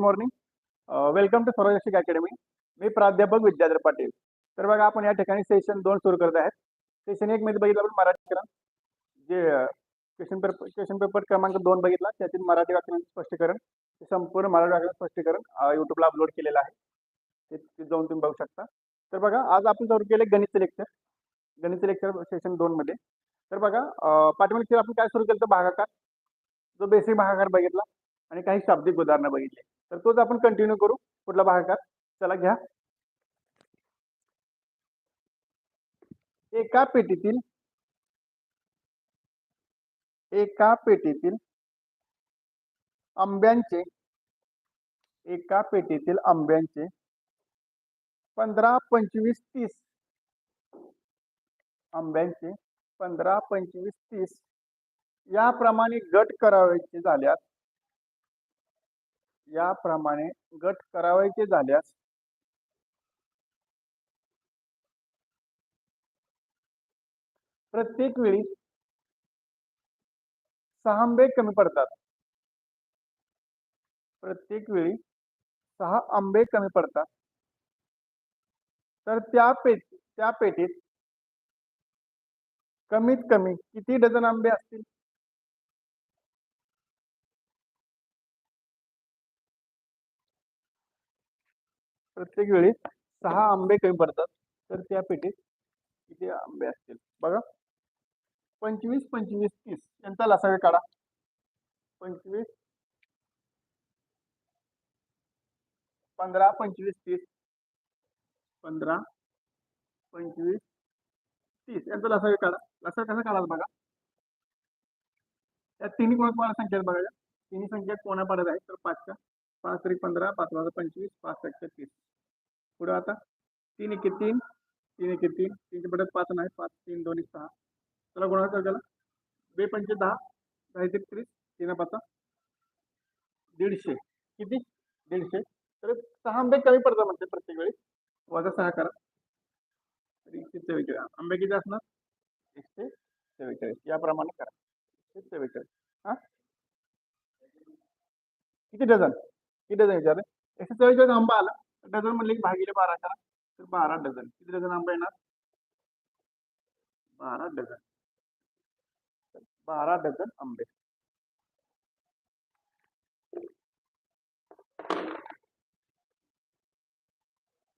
Morning welcome to Swaraj academy मी प्राध्यापक विद्याधर पाटील. तर बघा आपण या ठिकाणी सेशन दोन सुरू करत आहेत. सेशन एक मध्ये बघितलं आपण मराठी व्याकरण जे क्वेश्चन पेपर क्वेश्चन पेपर क्रमांक दोन बघितला त्यातील मराठी व्याकरण स्पष्टीकरण संपूर्ण मराठी व्याकरण स्पष्टीकरण युट्यूबला अपलोड केलेलं आहे. ते जाऊन तुम्ही बघू शकता. तर बघा आज आपण सुरू केले गणित लेक्चर गणित लेक्चर सेशन दोन मध्ये. तर बघा uh, पाठीमागे लेक्चर आपण काय सुरू केलं तर भागाकार. जो बेसिक भागाकार बघितला. आणि काही शाब्दिक उदाहरणं बघितली. तर तोच आपण कंटिन्यू करू कुठला भागाकार चला घ्या. एका पेटीतील एका पेटीतील आंब्यांचे एका पेटीतील आंब्यांचे पंधरा पंचवीस तीस. आंब्यांचे पंधरा पंचवीस तीस. याप्रमाणे गट करावयाचे झाल्यास याप्रमाणे गट करावायचे झाल्यास प्रत्येक वेळी सहा आंबे कमी पडतात. प्रत्येक वेळी सहा आंबे कमी पडतात. तर त्या पेट त्या पेटीत कमीत कमी किती डझन आंबे असतील? प्रत्येक वेळी सहा आंबे कमी पडतात. तर त्या पेटीत किती आंबे असतील? बघा. पंचवीस पंचवीस तीस. यांचा लसावे काढा. पंचवीस. पंधरा पंचवीस तीस. पंधरा पंचवीस तीस. यांचा लसावे काढा. लसावे कसा काढाल बघा? त्या तिन्ही कोणा कोणा संख्या बघा? तिन्ही संख्या कोणा पडत आहेत? तर पाचच्या. पाच तरी पंधरा पाच माझा पंचवीस पाच सत्तर तीस. पुढे आता तीन एके तीन तीन एके तीन तीनच्या पडत पाच नाही पाच तीन दोन एक सहा. चला गुणाकार त्याला बे पंचे दहा दहा एक तीन पाच दीडशे. किती? दीडशे. तर सहा आंबे कमी पडतात म्हणते प्रत्येक वेळी. वजा सहा करा. तरी एकशे चव्वेचाळीस. आंबे किती असणार? एकशे चव्वेचाळीस. याप्रमाणे करा. एकशे चव्वेचाळीस. हा? किती डझन? किती डझन विचारले एकशे चव्वेचाळीस आंबा आला. डझन म्हणले की भागिले बारा करा तर बारा डझन. किती डझन आंबा येणार? बारा डझन. बारा डझन आंबे.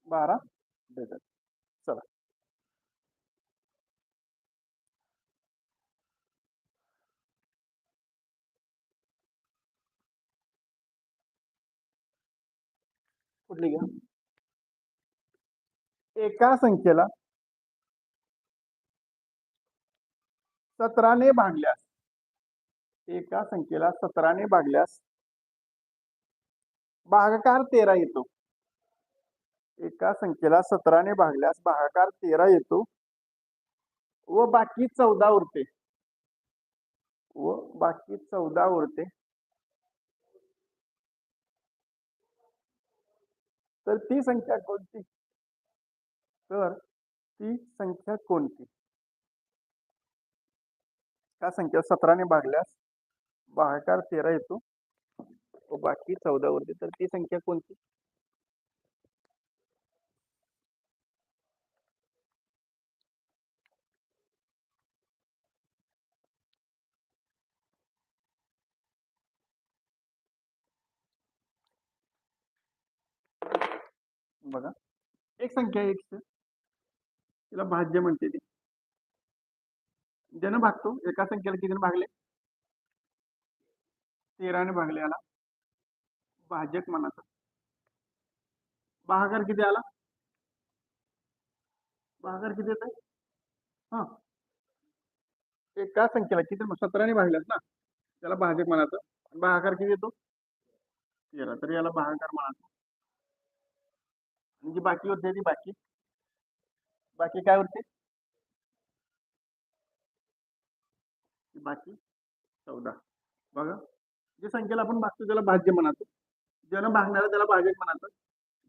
बारा डझन चला कुठली घ्या? एका संख्येला सतराने भागल्यास एका संख्येला सतराने भागल्यास भागाकार तेरा येतो. एका संख्येला सतराने भागल्यास भागाकार तेरा येतो व बाकी चौदा उरते. व बाकी चौदा उरते. तर ती संख्या कोणती? तर ती संख्या कोणती? त्या संख्या सतराने भागल्यास? भागाकार तेरा येतो. बाकी चौदा उरते तर ती संख्या कोणती? एक संख्या एक तिला भाज्य म्हणते ती. ज्यानं भागतो, एका संख्येला किती भागले? तेराने भागले याला. भाजक म्हणायचं भागाकार किती आला? भागाकार किती येत आहे हा. एका संख्येला किती सतराने ना त्याला भाजक म्हणायचं भागाकार किती येतो? तेरा. तर याला भागाकार आणि जी बाकी उरते ती बाकी. बाकी काय उरते बाकी. चौदा. बघा. जे संख्येला आपण भागतो त्याला भाज्य म्हणायचं. ज्यानं भागणार त्याला भाजक म्हणायचं.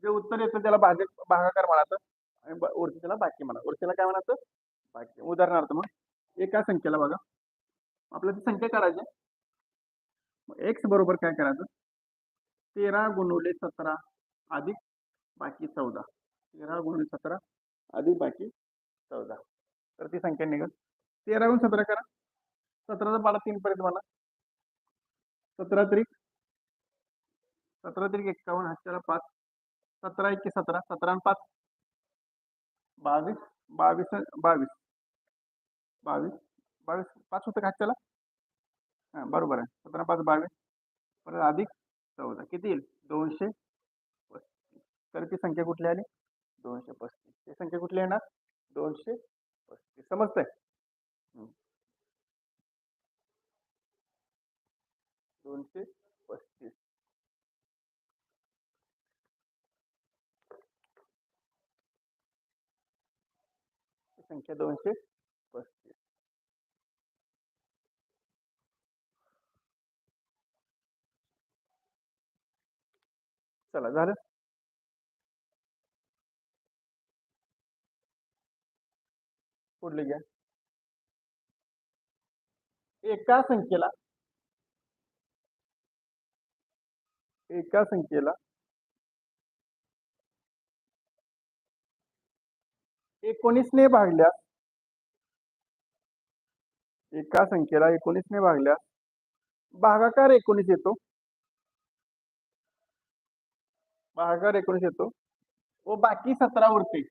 जे उत्तर येतं त्याला भाजक भागाकार म्हणायचं. आणि उरते त्याला बाकी म्हणा उरतेला काय म्हणायचं? बाकी. उदाहरणार्थ मग एका संख्येला बघा. आपल्याला ती संख्या काढायची एक्स बरोबर काय करायचं? तेरा गुणवले सतरा अधिक बाकी चौदा. तेरा गुणुले सतरा अधिक बाकी चौदा. तर ती संख्या निघत तेरा गुण सतरा करा. सतराचा पाडा तीन पर्यंत मला. सतरा त्रिक. सतरा त्रिक एक्कावन्न हातच्याला पाच. सतरा एके सतरा सतरा पाच. बावीस बावीस बावीस. बावीस बावीस पाच होतं का हातच्याला हां बरोबर आहे. सतरा पाच बावीस. परत अधिक चौदा. किती येईल? दोनशे तर ती संख्या कुठली आली? दोनशे पस्तीस. ती संख्या कुठली येणार? दोनशे पस्तीस. समजतंय? दोनशे पस्तीस. संख्या दोनशे पस्तीस. चला झालं? पुढले घ्या. एका संख्येला. एका संख्येला. एकोणीसने भागल्यास. एका संख्येला एकोणीसने भागल्यास. भागाकार एकोणीस येतो. भागाकार एकोणीस येतो. व बाकी सतरा उरते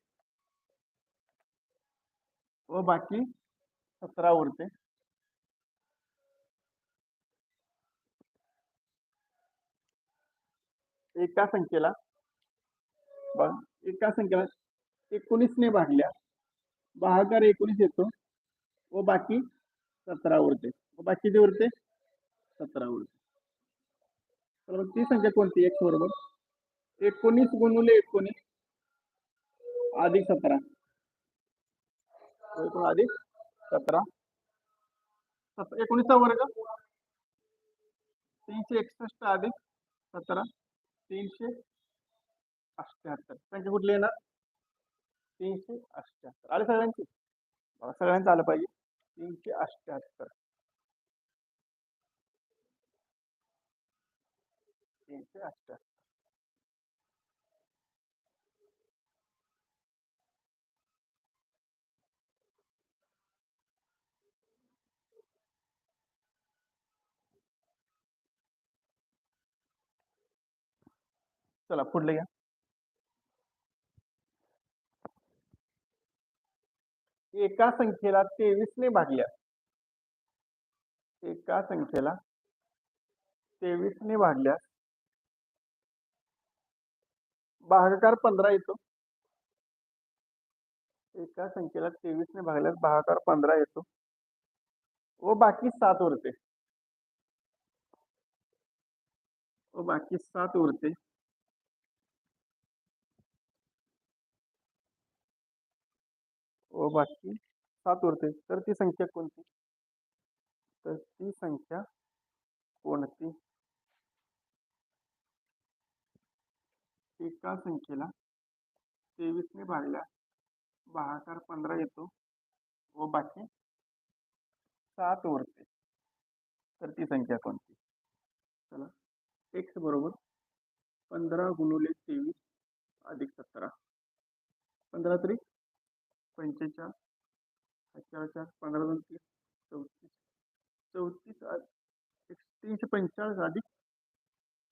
व बाकी सतरा उरते एका संख्येला एका संख्येला एकोणीसने भागल्या भागाकार एकोणीस येतो व बाकी सतरा उरते व बाकी किती उरते सतरा उरते तर मग ती संख्या कोणती? एक्स बरोबर. एकोणीस गुणुले एकोणीस अधिक सतरा. एकूण अधिक सतरा. सत एकोणीसचा वर्ग. तीनशे एकसष्ट अधिक सतरा. तीनशे अठ्ठ्याहत्तर संख्या कुठली येणार? तीनशे अठ्ठ्याहत्तर आले सगळ्यांची? सगळ्यांचं आलं पाहिजे. तीनशे अठ्ठ्याहत्तर तीनशे अठ्ठ्याहत्तर चला, पुढले घ्या एका संख्येला तेवीसने भागल्या. एका संख्येला तेवीसने भागल्यास भागाकार पंधरा येतो. एका संख्येला तेवीसने भागल्यास भागाकार पंधरा येतो. व बाकी सात उरते. व बाकी सात उरते. व बाकी सात उरते तर ती संख्या कोणती? तर ती संख्या कोणती? एका संख्येला तेवीसने भागल्या भागाकार पंधरा येतो व बाकी सात उरते तर ती संख्या कोणती? चला एक्स बरोबर पंधरा गुणुले तेवीस अधिक सतरा. पंधरा तरी पंचेचाळ चार चार पंधरा दोन तीस चौतीस चौतीस एक तीनशे पंचेचाळीस अधिक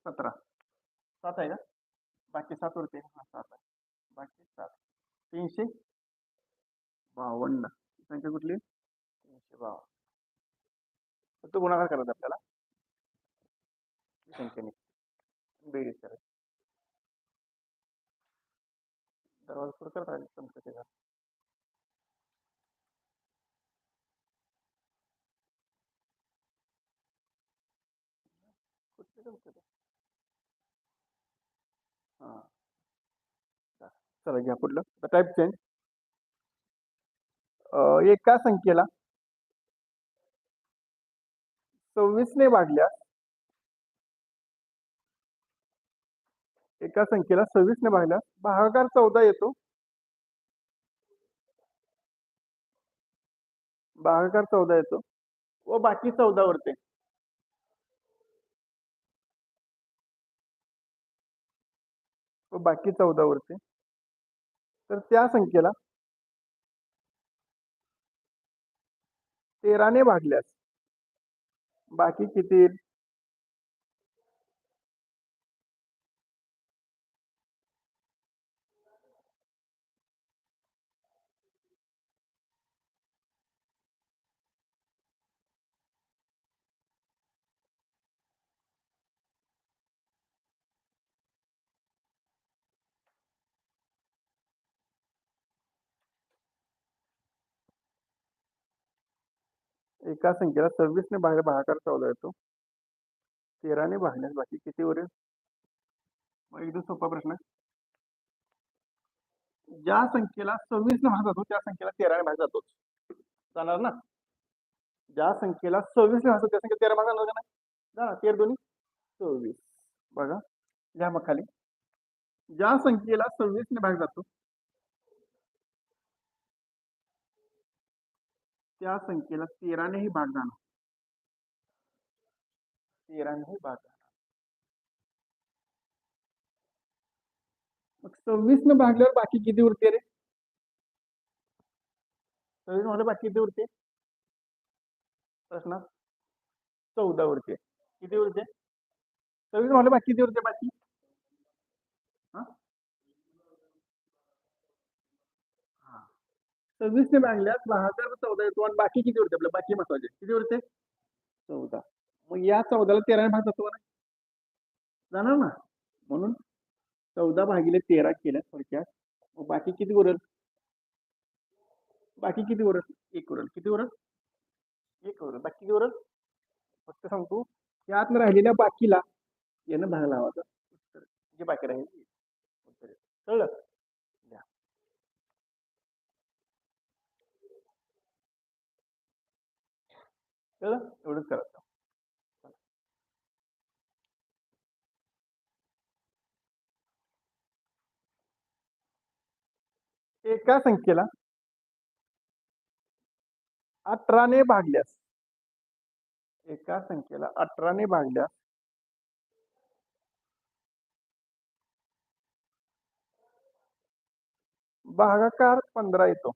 सतरा. सात आहे का बाकी सात उरते हा सात आहे. बाकी सात. तीनशे बावन्न. संख्या कुठली? तीनशे बावन्न. फक्त गुणाकार करायचा आपल्याला संख्येने बेरीज करायची दरवाजा सुरू करता येईल तुमचं ते घर. कुठलं तुमचं ते? हां. चला घ्या पुढलं टाईप चेंज एका संख्येला? सव्वीसने भागल्यास? एका संख्येला सव्वीसने भागल्यास? भागाकार चौदा येतो. भागाकार चौदा येतो. व बाकी चौदा उरते व बाकी चौदा उरते तर त्या संख्येला तेराने भागल्यास बाकी किती येईल? एका संख्येला सव्वीसने बाहेर भागाकार चावला येतो तेराने भागण्यास बाकी किती उरेल? मग एकदम सोपा प्रश्न. ज्या संख्येला सव्वीसने भाग जातो त्या संख्येला तेराने भाग जातोच. जाणार ना? ज्या संख्येला सव्वीसने भाग त्या संख्येला तेरा भाग जाणार का नाही? जाणार. तेर दोन्ही? सव्वीस. बघा. घ्या मग खाली. ज्या संख्येला सव्वीसने भाग जातो त्या संख्येला तेरानेही भाग जाणार तेरानेही भाग जाणार मग सव्वीस न भागल्यावर बाकी किती उरते रे सव्वीस मध्ये बाकी किती उरते प्रश्न? चौदा उरते किती उरते सव्वीस मध्ये बाकी किती उरते बाकी। सव्वीस ने दहा हजार चौदा येतो आणि बाकी किती उरते आपलं? बाकी महत्त्वाचे. किती उरते? चौदा. मग या चौदाला तेराने भाग जातो ना जाणार ना? म्हणून चौदा भागिले तेरा केल्या थोडक्यात. मग बाकी किती उरल? बाकी किती उरल? एक उरल. किती उरल? एक उरल. बाकी किती उरल? फक्त सांगतो यातनं राहिलेल्या बाकीला यानं भाग लावायचा. उत्तर. जे बाकी राहील उत्तर. कळलं? कळलं एवढंच करायचं. एका संख्येला? अठराने भागल्यास. एका संख्येला? अठराने भागल्यास. भागाकार पंधरा येतो.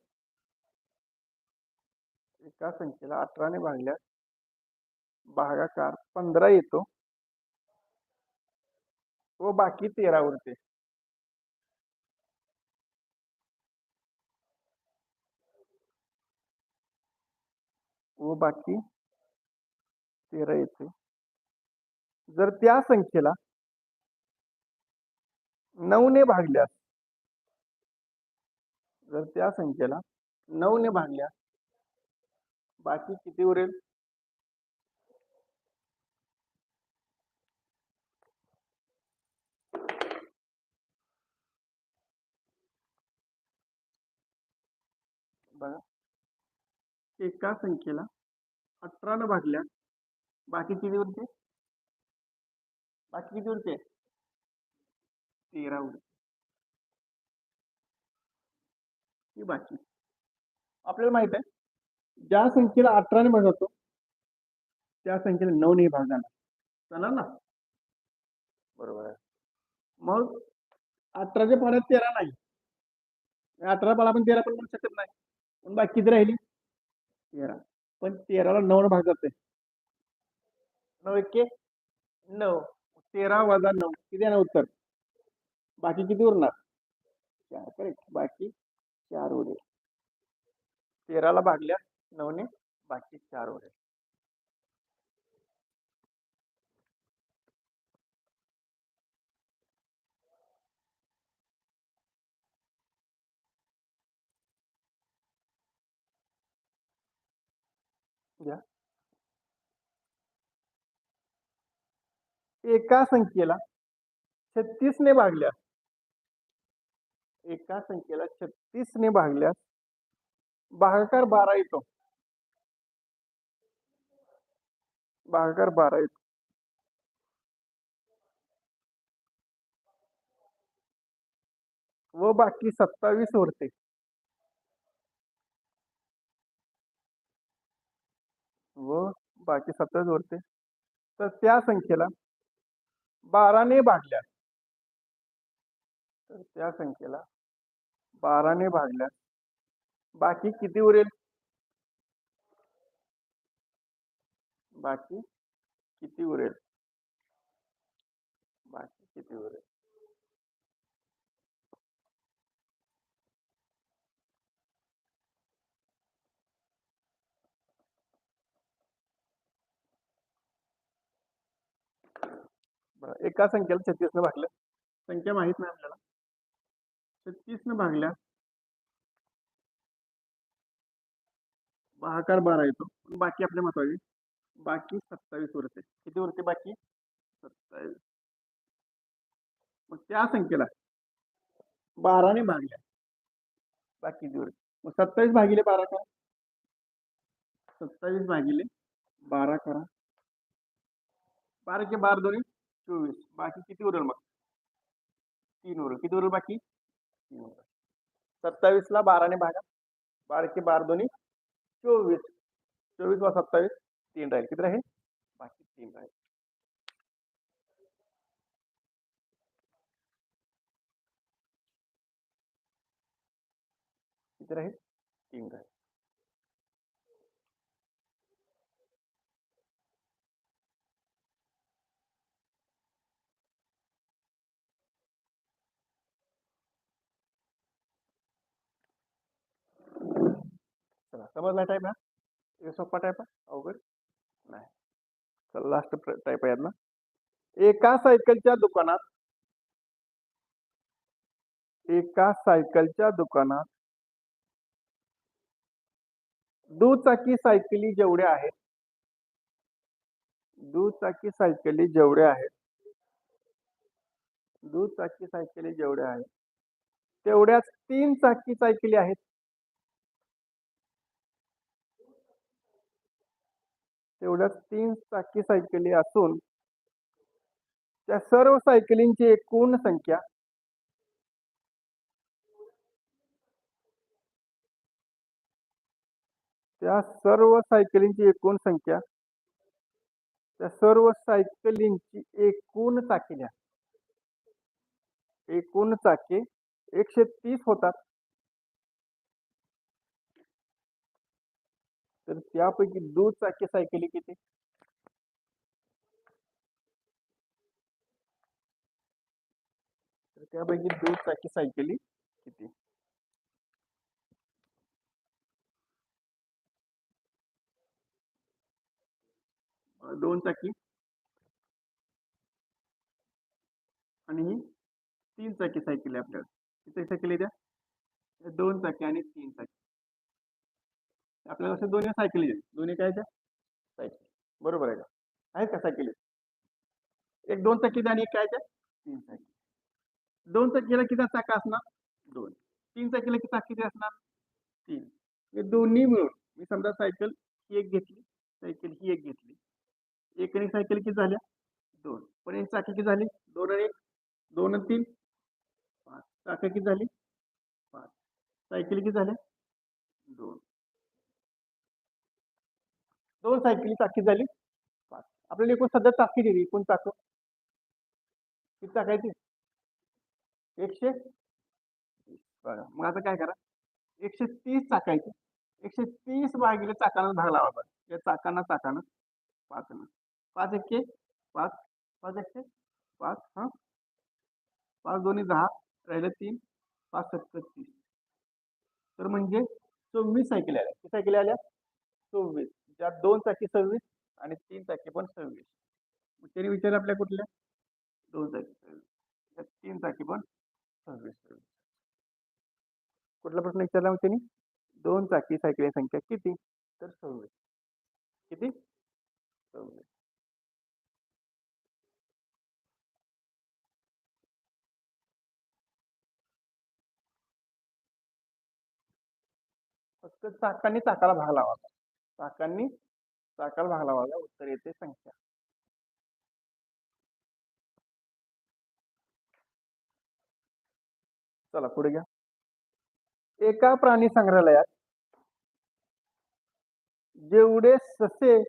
एका संख्येला? अठराने भागल्यास. भागाकार पंधरा येतो. व बाकी तेरा उरते. व बाकी तेरा येते. जर त्या संख्येला नऊने भागल्यास जर त्या संख्येला नऊने भागल्यास बाकी किती उरेल? बघा. एका संख्येला अठरानं भागल्या. बाकी किती उरते? बाकी किती उरते? तेरा उरते. ही बाकी. आपल्याला माहीत आहे ज्या संख्येला अठराने भागवतो त्या संख्येला नऊने भाग जाणार जाणार ना? बरोबर आहे. मग अठराच्या पाण्यात तेरा नाही. अठरा पाला आपण तेरा पण म्हणू शकत नाही. पण बाकी किती राहिली तेरा. पण तेराला नऊ भाग जाते नऊ एके नऊ. तेरा वजा नऊ. किती आहे ना उत्तर? बाकी किती उरणार? चार करेक्ट बाकी चार उरेल. तेराला भागल्या नऊने बाकी चार उरेल. एका संख्येला छत्तीसने भागल्यास. एका संख्येला छत्तीसने भागल्यास भागाकार बारा येतो. भागाकार बारा येतो. व बाकी सत्तावीस उरते व बाकी सत्तावीस उरते तर त्या संख्येला बाराने भागल्यास तर त्या संख्येला बाराने भागल्यास बाकी किती उरेल? बाकी किती उरेल? बाकी किती उरेल? बरं एका संख्येला छत्तीसनं भागलं. संख्या माहीत नाही आपल्याला. छत्तीसनं भागल्या. बहाकार बारा येतो पण बाकी आपल्या महत्वाची. बाकी सत्तावीस उरते किती उरते बाकी? सत्तावीस. मग त्या संख्येला बाराने भागल्या. बाकी दिवस उरते मग सत्तावीस भागिले बारा करा. सत्तावीस भागिले बारा करा. बारा के बारा दोन्ही? चोवीस, बाकी किती उरेल मग? तीन उरेल. किती उरेल बाकी? तीन उरेल. सत्तावीसला बाराने भागा. बारा के बारा दोन्ही. चोवीस. चोवीस व सत्तावीस. तीन राहील. किती राहील? बाकी तीन राहील. किती राहील? तीन राहील. समजला टाईप हा हे सोपा टाईप आहे? अवघड? नाही. चला लास्ट टाईप आहे ना? एका सायकलच्या दुकानात एका सायकलच्या दुकानात दुचाकी सायकली जेवढ्या आहेत दुचाकी सायकली जेवढ्या आहेत दुचाकी सायकली जेवढ्या आहेत तेवढ्याच तीन चाकी सायकली आहेत. तेवढ्याच तीन चाकी सायकली असून त्या सर्व सायकलींची एकूण संख्या त्या सर्व सायकलींची एकूण संख्या त्या सर्व सायकलींची एकूण चाकील्या एकूण चाके एकशे तीस होतात. तर त्यापैकी दुचाकी सायकली किती? तर त्यापैकी दुचाकी सायकली किती? दोन चाकी आणि ही तीन चाकी सायकल आहे आपल्याला. किती सायकल आहे त्या? दोन चाकी आणि तीन चाकी आपल्याला असे दोन्ही सायकली आहेत. दोन्ही काय त्या? सायकल. बरोबर आहे का? आहेत का सायकली? एक दोन चाकी आणि एक काय त्या? तीन चाकी. दोन चाकीला किती चाका असणार? दोन. तीन चाकीला किती चाक किती असणार? तीन. हे दोन्ही मिळून मी समजा सायकल ही एक घेतली सायकल ही एक घेतली. एक आणि सायकल किती झाल्या? दोन. पण एक चाकी किती झाली? दोन आणि एक. दोन आणि तीन. पाच. चाका किती झाली? पाच. सायकल किती झाल्या? दोन. दोन सायकली चाकी झाली. पाच आपल्याला एकूण सध्या चाकी दिली. एकूण चाक. किती चाकायची एकशे बघा मग आता काय करा? एकशे तीस चाकायचे एकशे तीस भागिले चाकानं भाग लावा बघा या चाकांना चाकानं. पाच ना. पाच एकशे पाच. पाच एकशे पाच हां. पाच दोन्ही दहा. राहिले तीन. पाच सत्तर तीस. तर म्हणजे चोवीस सायकली आल्या. किती सायकली आल्या? चोवीस. त्यात दोन चाकी सव्वीस आणि तीन चाकी पण सव्वीस. मग त्याने विचारलं आपल्या कुठल्या? दोन चाकी सव्वीस. त्यात तीन चाकी पण सव्वीस सव्वीस. कुठला प्रश्न विचारला मग त्यांनी? दोन चाकी सायकल संख्या किती? तर सव्वीस. किती? सव्वीस. फक्त चाकांनी चाकाला भाग लावा. चाकांनी चाकाला भागला लावायचा उत्तर येते संख्या. चला पुढे घ्या. एका प्राणी संग्रहालयात जेवढे ससे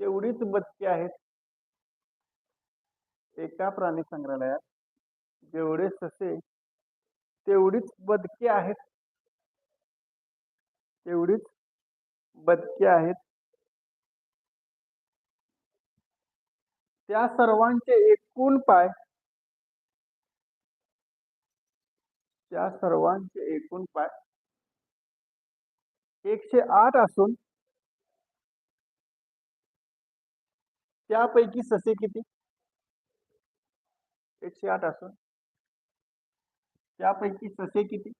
तेवढीच बदके आहेत. एका प्राणी संग्रहालयात जेवढे ससे तेवढीच बदके आहेत. तेवढीच बदके आहेत. त्या सर्वांचे एकूण पाय त्या सर्वांचे एकूण पाय एकशे आठ असून त्यापैकी ससे किती? एकशे आठ असून त्यापैकी ससे किती?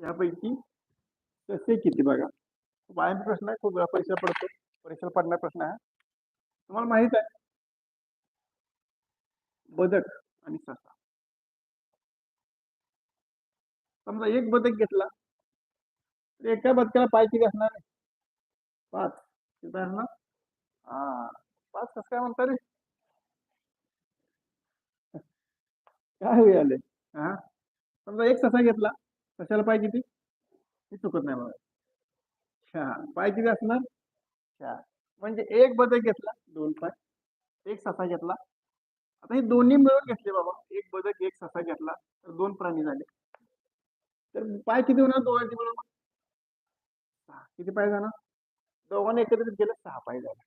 त्यापैकी ससे किती बघा खूप प्रश्न आहे खूप वेळा परीक्षा पडतो परीक्षेला पडणारा प्रश्न आहे तुम्हाला माहित आहे बदक आणि ससा समजा एक बदक घेतला तर एका बदकाला पाय किती असणार? पाच। किती असणार हा, पाच कसं काय म्हणता रे काय आले हा? समजा एक ससा घेतला सशाला पाय किती हे चुकत नाही बघा चार पाय किती असणार? चार म्हणजे एक बदक घेतला दोन पाय एक ससा घेतला. आता हे दोन्ही मिळून घेतले बाबा. एक बदक एक ससा घेतला. तर दोन प्राणी झाले. तर पाय किती होणार? दोघांचे मिळून सहा. किती पाय जाणार दोघांना एकत्रित गेलं सहा पाय झाले.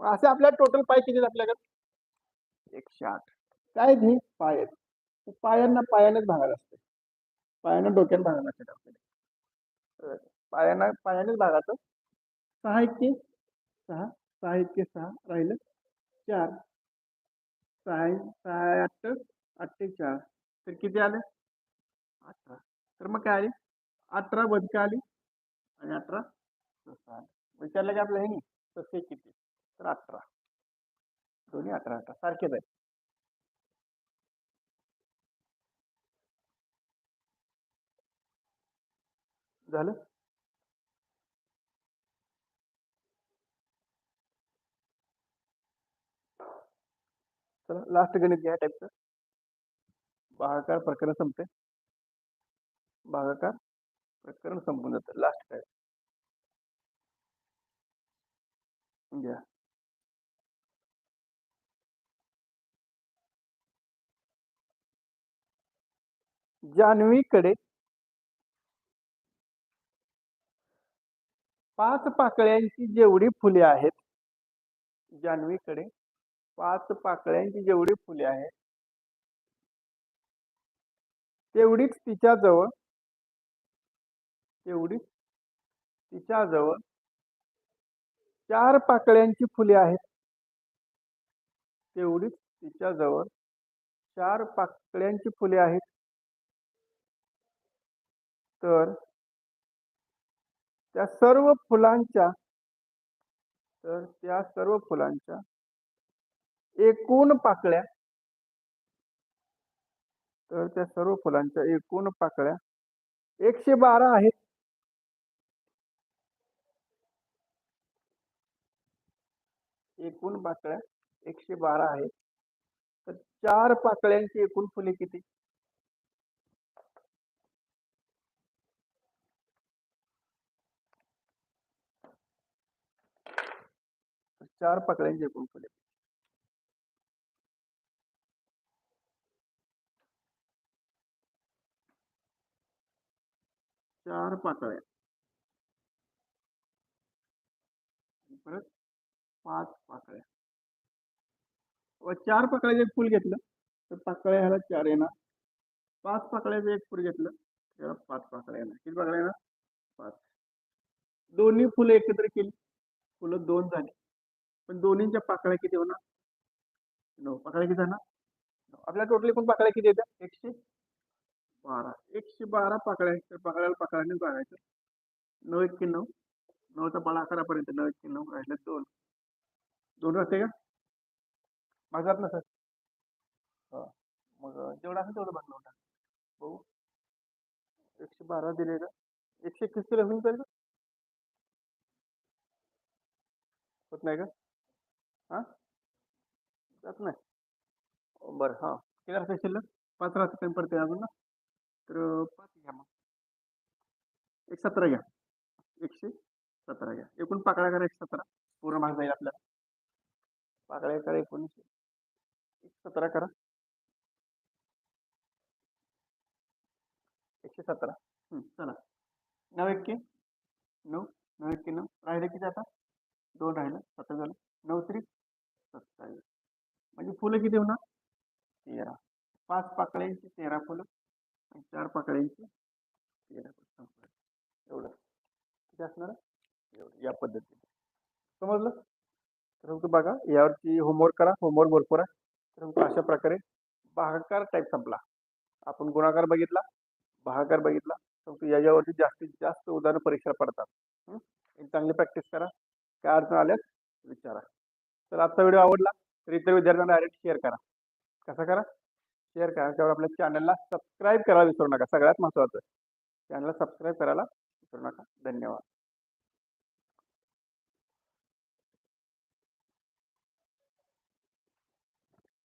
मग असे आपल्या टोटल पाय किती आहेत आपल्याकडे? एकशे आठ. काय आहेत हे? पाय आहेत. पायांना पायानेच भागायला असते. पायानं डोक्यात भागायला असते आपल्याला. पायांना पायानेच भागाचं सहा इतके सहा सहा इतके सहा राहिलं. चार सहा सहा आठ आठ ते चार तर किती आले? अठरा. तर मग काय आले? अठरा बदकं आली. आणि अठरा सहा आले. विचारलं की आपलं हे नाही तसे किती? तर अठरा. दोन्ही अठरा अठरा. सारखेच आहेत. झालं? चला लास्ट गणित घ्या टाईपचं भागाकार प्रकरण संपते भागाकार प्रकरण संपून जातं. लास्ट टाईप घ्या. जान्हवीकडे पाच पाकळ्यांची जेवढी फुले आहेत जान्हवीकडे पाच पाकळ्यांची जेवढी फुले आहेत तेवढीच तिच्याजवळ तेवढीच तिच्याजवळ चार पाकळ्यांची फुले आहेत. तेवढीच तिच्याजवळ चार पाकळ्यांची फुले आहेत. तर त्या सर्व फुलांच्या तर त्या सर्व फुलांच्या एकूण पाकळ्या तर त्या सर्व फुलांच्या एकूण पाकळ्या एकशे बारा आहेत. एकूण पाकळ्या एकशे बारा आहेत. तर चार पाकळ्यांची एकूण फुले किती? चार पाकळ्यांची एकूण फुले चार पाकळ्या परत पाच व चार पाकळ्याचं एक फुल घेतलं तर पाकळ्या चार पाच पाकळ्याचं एक फुल घेतलं त्याला पाच पाकळ्या येणार किती पाकळ्या येणार पाच। एकत्र फुलं दोन झाली पण दोन्हीच्या पाकळ्या किती होणार? नऊ. पाकळ्या किती जाणार आपल्या टोटल एकूण पाकळ्या किती येतात एकशे बारा. एकशे बारा पाकळ्या तर पाकळ्याला पाकळ्याने बघायचं. नऊ एक नऊ. नऊचा बाळा अकरापर्यंत नऊ एक नऊ राहिलं दोन. दोन राहते का? भागात ना सर? हा. मग जेवढं असेल तेवढं बघलं होता. भाऊ एकशे बारा दिले का? एकशे एकवीस किलो होईल का? होत नाही का? हां? जात नाही. बरं हां. किती राहते शिल्लक? पाच राहते कमी पडते अजून ना? तर पाच घ्या मग. एक सतरा घ्या. एकशे सतरा घ्या. एकूण पाकळ्या करा एक सतरा. पूर्ण भाग जाईल आपल्याला. पाकळ्या करा एकोणीसशे. एक सतरा करा. एकशे सतरा. चला. नऊ एक्के नऊ. नऊ एक्के नऊ. राहिले किती आता? दोन राहिलं. सतरा झालं नऊ त्रिक सत्तावीस म्हणजे फुलं किती होणार? तेरा. पाच पाकळ्यांची तेरा फुलं आणि चार पाकळ्यांची तेरा फुलं. एवढं. किती असणार? एवढं. या पद्धतीने. समजलं? तर मग बघा यावरती होमवर्क करा. होमवर्क भरपूर आहे. तर मग अशा प्रकारे भागाकार टाईप संपला. आपण गुणाकार बघितला भागाकार बघितला. तर याच्यावरती जास्तीत जास्त उदाहरण परीक्षा पडतात. एक चांगली प्रॅक्टिस करा. काय अडचण आल्यास विचारा. तर आजचा व्हिडिओ आवडला? तर इतर विद्यार्थ्यांना डायरेक्ट शेअर करा. कसा करा? शेअर करा. त्यावर आपल्या चॅनलला सबस्क्राईब करायला विसरू नका. सगळ्यात महत्त्वाचं चॅनलला सबस्क्राईब करायला विसरू नका. धन्यवाद.